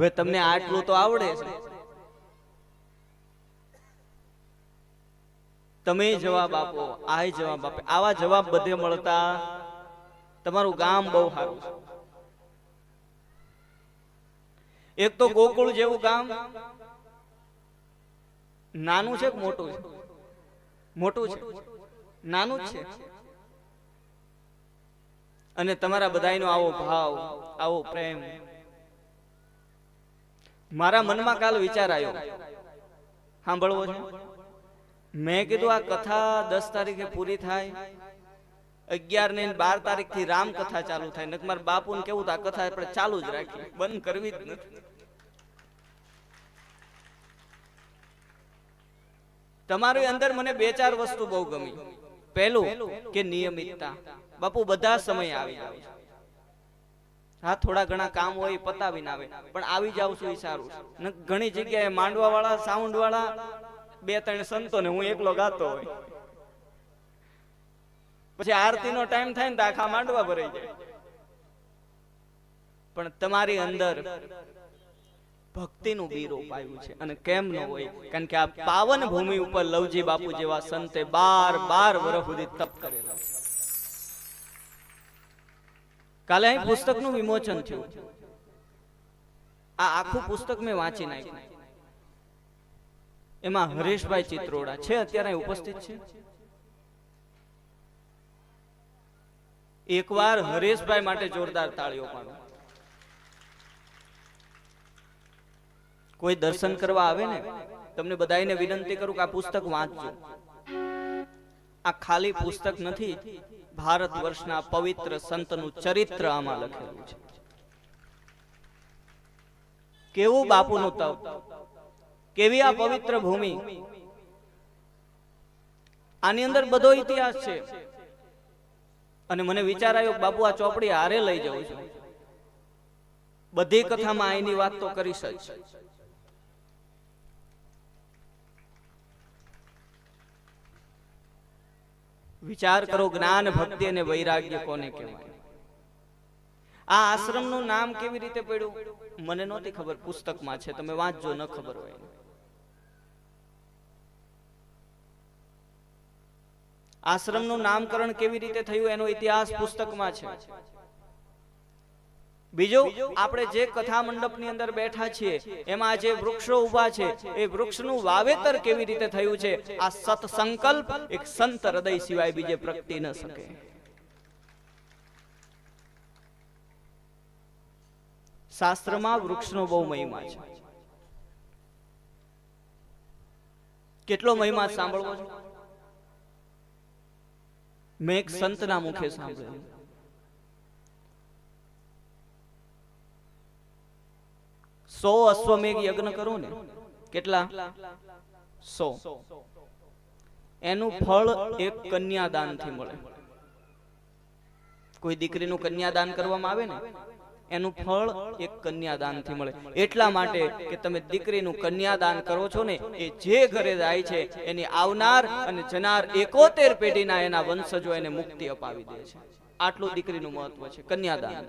હવે તમને આટલું તો આવડે છે. તમે જવાબ આપો આ જવાબ આપે. આવા જવાબ બધે મળતા તમારું ગામ બહુ સારું છે. એક તો ગોકુળ જેવું ગામ નાનું છે કે મોટું છે? મોટું? છે. નાનું જ છે. અને તમારા બધાનો આવો ભાવ આવો પ્રેમ મારા મનમાં કાલ વિચાર આવ્યો. સાંભળવો છે? મેં કીધું, આ કથા દસ તારીખે પૂરી થાય, અગિયાર ને બાર તારીખથી રામ કથા ચાલુ થાય. નકર મારા બાપુ ને કેવું આ કથા આપણે ચાલુ જ રાખી બંધ કરવી જ નથી. તમારી અંદર મને બે ચાર વસ્તુ બહુ ગમી. પહેલું કે નિયમિતતા. બાપુ, બધા સમય આવી આવે છે. હા, થોડા ઘણા કામ હોય એ પતાવીને આવે. પણ આવી જાવ છું એ સારું ઘણી જગ્યાએ માંડવા વાળા સાઉન્ડ વાળા બે ત્રણ સંતો ને હું એકલો ગાતો હોય. પછી આરતી નો ટાઈમ થાય ને તો આખા માંડવા ભરાઈ જાય. પણ તમારી અંદર ભક્તિનું બીર ઉપાયું છે અને કેમ ન હોય, કારણ કે આ પાવન ભૂમિ ઉપર લવજી બાપુ જેવા સંતે બાર બાર વર્ષ સુધી તપ કરેલા છે. કાલે અહીં પુસ્તકનું વિમોચન થયું. આ આખું પુસ્તક મેં વાંચી નાખ્યું. એમાં હરેશભાઈ ચિત્રોડા છે અત્યારે ઉપસ્થિત છે. એકવાર હરેશભાઈ માટે જોરદાર તાળીઓ પાડો. કોઈ દર્શન કરવા આવે ને તમને બધાને વિનંતી કરું કે આ પુસ્તક વાંચજો. આ ખાલી પુસ્તક નથી. ભારત વર્ષના પવિત્ર સંતનું ચરિત્ર આમાં લખેલું છે. કેવું બાપુનું તપ? કેવી આ પવિત્ર ભૂમિ? આની અંદર બધો ઇતિહાસ છે. અને મને વિચાર આવ્યો બાપુ આ ચોપડી હારે લઈ જવું છું. બધી કથામાં આની વાત તો કરી જ વિચાર કરો જ્ઞાન, ભક્તિ અને વૈરાગ્ય કોને કહેવાય? આ આશ્રમનું નામ કેવી રીતે પડ્યું? મને નહોતી ખબર, પુસ્તકમાં છે, તમે વાંચજો, ન ખબર હોય. આશ્રમનું નામકરણ કેવી રીતે થયું? એનો ઇતિહાસ પુસ્તકમાં છે. બીજું આપણે જે કથા મંડપની અંદર બેઠા છીએ એમાં જે વૃક્ષો ઊભા છે એ વૃક્ષનું વાવેતર કેવી રીતે થયું છે? આ સત સંકલ્પ એક સંત હૃદય સિવાય બીજે પ્રગટી ન શકે. શાસ્ત્રમાં વૃક્ષનો બહુ મહિમા છે. કેટલો મહિમા સાંભળવો છે? મેં એક સંતના મુખે સાંભળ્યું. સો અશ્વમેઘ યજ્ઞ કરો ને કેટલા? સો. એનું ફળ એક કન્યાદાનથી મળે. કોઈ દીકરીનું કન્યાદાન કરવામાં આવે ને, એનું ફળ એક કન્યાદાનથી મળે. એટલા માટે કે તમે દીકરીનું કન્યાદાન કરો છો ને, એ જે ઘરે જાય છે, એની આવનાર અને જનાર એકોતેર પેઢીના એના વંશજો એને મુક્તિ અપાવી દે છે. આટલું દીકરીનું મહત્વ છે, કન્યાદાન.